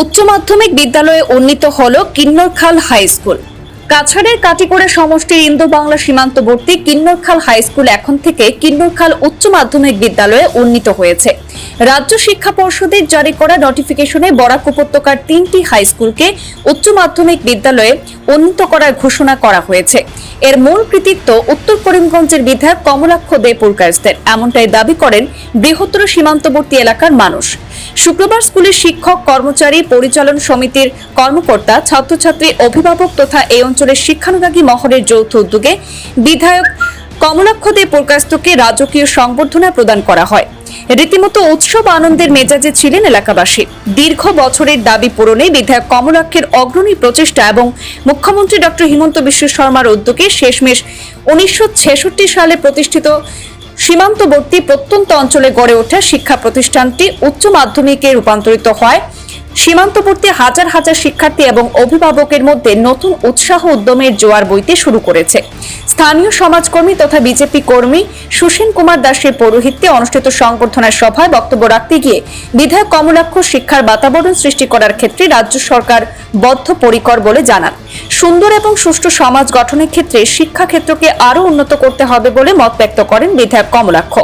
উচ্চ মাধ্যমিক বিদ্যালয়ে উন্নীত হল কিন্নরখাল হাই স্কুল। কাছাড়ের কাটিকোড়া সমষ্টির ইন্দো বাংলা সীমান্তবর্তী কিন্নরখাল হাই স্কুল এখন থেকে কিন্নরখাল উচ্চ মাধ্যমিক বিদ্যালয়ে উন্নীত হয়েছে। রাজ্য শিক্ষা পর্ষদের জারি করা নোটিফিকেশনে বরাক উপত্যকার তিনটি হাই স্কুলকে উচ্চ মাধ্যমিক বিদ্যালয়ে উন্নীত করার ঘোষণা করা হয়েছে। এর মূল কৃতিত্ব উত্তর করিমগঞ্জের বিধায়ক কমলাক্ষ দে পুরকায়স্থের এমনটাই দাবি করেন বৃহত্তর সীমান্তবর্তী এলাকার মানুষ। শুক্রবার স্কুলের শিক্ষক, কর্মচারী, পরিচালন সমিতির কর্মকর্তা, ছাত্রছাত্রী, অভিভাবক তথা এই অঞ্চলের শিক্ষানুরাগী মহলের যৌথ উদ্যোগে বিধায়ক কমলাক্ষ দে পুরকায়স্থকে রাজকীয় সংবর্ধনা প্রদান করা হয়। রীতিমতো উৎসব আনন্দের মেজাজে ছিলেন এলাকাবাসী। দীর্ঘ বছরের দাবি পূরণে বিধায়ক কমলাক্ষের অগ্রণী প্রচেষ্টা এবং মুখ্যমন্ত্রী ডক্টর হিমন্ত বিশ্ব শর্মার উদ্যোগে শেষমেশ উনিশশো ছেষট্টি সালে প্রতিষ্ঠিত সীমান্তবর্তী প্রত্যন্ত অঞ্চলে গড়ে ওঠা শিক্ষা প্রতিষ্ঠানটি উচ্চ মাধ্যমিকে রূপান্তরিত হয়। সীমান্তবর্তী হাজার হাজার শিক্ষার্থী এবং অভিভাবকের মধ্যে নতুন উৎসাহ উদ্যমের জোয়ার বইতে শুরু করেছে। স্থানীয় সমাজকর্মী তথা বিজেপি কর্মী সুশীল কুমার দাসের পৌরোহিত্যে অনুষ্ঠিত সংবর্ধনা সভায় বক্তব্য রাখতে গিয়ে বিধায়ক কমলাক্ষ শিক্ষার বাতাবরণ সৃষ্টি করার ক্ষেত্রে রাজ্য সরকার বদ্ধপরিকর বলে জানান। সুন্দর এবং সুষ্ঠু সমাজ গঠনের ক্ষেত্রে শিক্ষা ক্ষেত্রকে আরও উন্নত করতে হবে বলে মত ব্যক্ত করেন বিধায়ক কমলাক্ষ।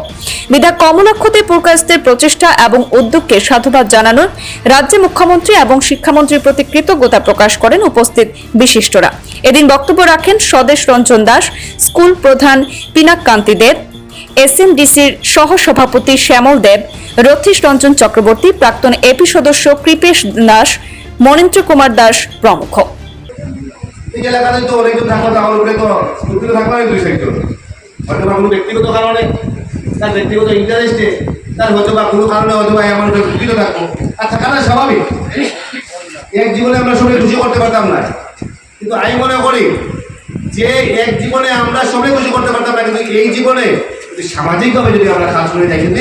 বিধায়ক কমলাক্ষতে প্রকাশদের প্রচেষ্টা এবং উদ্যোগকে সাধুবাদ জানানোর রাজ্যে মুখ্যমন্ত্রী এবং শিক্ষামন্ত্রীর প্রতি কৃতজ্ঞতা প্রকাশ করেন উপস্থিত বিশিষ্টরা। এদিন বক্তব্য রাখেন স্বদেশ রঞ্জন দাস, স্কুল প্রধান পিনাক কান্তি দেব, এসএমডিসির সহ সভাপতি শ্যামল দেব রথীশ রঞ্জন চক্রবর্তী, প্রাক্তন এপি সদস্য কৃপেশ দাস, মনীন্দ্র কুমার দাস প্রমুখ। ব্যক্তিগত কারণে, তার ব্যক্তিগত ইন্টারেস্টে তার হয়তো বা কোনো কারণে হয়তো বা একটা দুঃখিত থাকব। আর থাকাটা স্বাভাবিক? এক জীবনে আমরা সবাই খুশি করতে পারতাম না। কিন্তু আমি মনে করি যে এক জীবনে আমরা সবাই খুশি করতে পারতাম না, কিন্তু এই জীবনে সামাজিকভাবে যদি আমরা কাজ করে যাই কিন্তু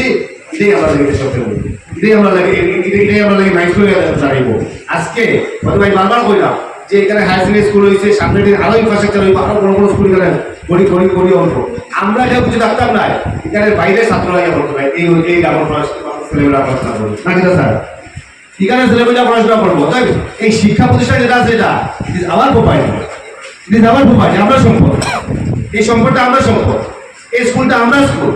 এটাই আমরা লাগে সবচেয়ে বলি। এটাই আমরা লাগে এটাই আমরা লাগে মাইন্ড করে দাঁড়াইব। আজকে হয়তো ভাই বারবার কইলাম যে এখানে হাই সেকেন্ডারি স্কুল হয়েছে সামনে দিন আরও ইনফ্রাস্ট্রাকচার হইব, আরও বড় বড় স্কুল এখানে করি করি করি অল্প। আমরা কেউ কিছু রাখতাম না। এখানে বাইরে ছাত্ররা ইয়ে করতে পারে। এই এই গ্রামের ছেলেমেয়েরা পড়াশোনা না স্যার? এখানে ছেলেমেয়েরা পড়াশোনা করব তাই এই শিক্ষা প্রতিষ্ঠান যেটা আছে এটা our property it is our property আমরা সম্পদ। এই সম্পদটা আমরা সম্পদ। এই স্কুলটা আমরা স্কুল।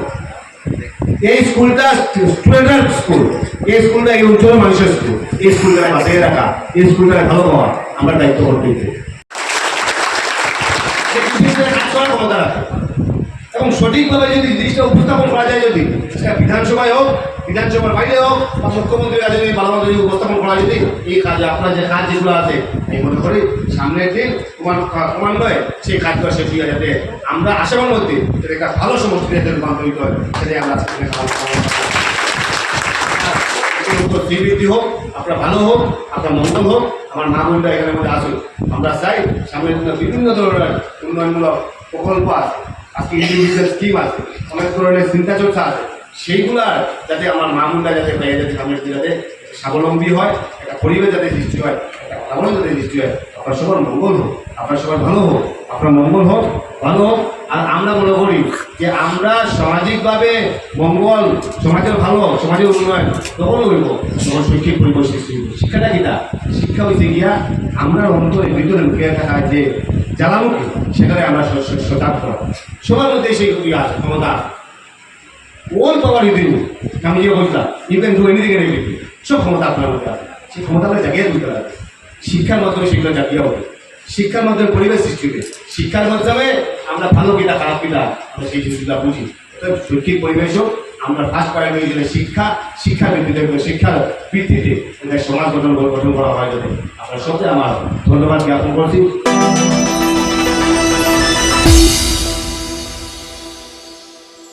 এই স্কুলটা স্টুডেন্টের স্কুল। এই স্কুলটা এই অঞ্চলের মানুষের স্কুল। এই স্কুলটা বাঁচিয়ে রাখা এই স্কুলটা ভালো হওয়া, আমরা দায়িত্ব করতে ক্ষমতা রাখে এবং সঠিকভাবে যদি জিনিসটা উপস্থাপন করা যায় যদি, সেটা বিধানসভায় হোক, বিধানসভার বাইরে হোক, বা মুখ্যমন্ত্রীর কাছে যদি ভালোভাবে যদি উপস্থাপন করা যদি, এই কাজে, আপনার যে কাজ যেগুলো আছে, আমি মনে করি সামনের দিন ক্রমান্বয়ে সেই কাজগুলো শেষ হয়ে যাতে আমরা আশাবান মধ্যে সেটা একটা ভালো সমষ্টিতে যাতে রূপান্তরিত হয়, সেটাই আমরা শ্রীবৃদ্ধি হোক, আপনার ভালো হোক, আপনার মঙ্গল হোক, আমার মা বোনটা এখানে মধ্যে আসুক। আমরা চাই সামনের বিভিন্ন ধরনের উন্নয়নমূলক প্রকল্প আছে আজকে ইন্ডিভিজুয়াল স্কিম আছে, অনেক ধরনের চিন্তা চর্চা আছে। সেইগুলার যাতে আমার মা বোনটা যাতে পেয়ে যাতে সামনের যাতে স্বাবলম্বী হয়, একটা পরিবেশ যাতে সৃষ্টি হয়, একটা বাতাবরণ যাতে সৃষ্টি হয়, আপনার সবার মঙ্গল হোক, আপনার সবার ভালো হোক, আপনার মঙ্গল হোক, ভালো হোক। আর আমরা মনে করি যে আমরা সামাজিকভাবে মঙ্গল, সমাজের ভালো, সমাজের উন্নয়ন তখন হইব। তখন শৈক্ষিক পরিবেশ সৃষ্টি শিক্ষাটা কিটা শিক্ষা হইতে গিয়া আমরা অন্তরে ভিতরে লুকিয়ে থাকা যে জ্বালামুখী সেখানে আমরা করা সবার মধ্যে সেই ইয়ে আছে, ক্ষমতা আছে। all power within আমি যে বললাম ইউ ক্যান ডু এনিথিং এন সব ক্ষমতা আপনার মধ্যে আছে। সেই ক্ষমতা জাগিয়ে তুলতে হবে শিক্ষার মাধ্যমে সেগুলো জাগিয়ে হবে। শিক্ষার মাধ্যমে পরিবেশ সৃষ্টি হবে। শিক্ষার মাধ্যমে আমরা ভালো কিনা খারাপ কিনা আমরা সেই জিনিসগুলো বুঝি। শৈক্ষিক পরিবেশ হোক, আমরা ফার্স্ট প্রায়োরিটি দিলে শিক্ষা। শিক্ষার ভিত্তিতে শিক্ষার ভিত্তিতে সমাজ গঠন গঠন করা হয় যাতে। আপনার সত্যি আমার ধন্যবাদ জ্ঞাপন করছি।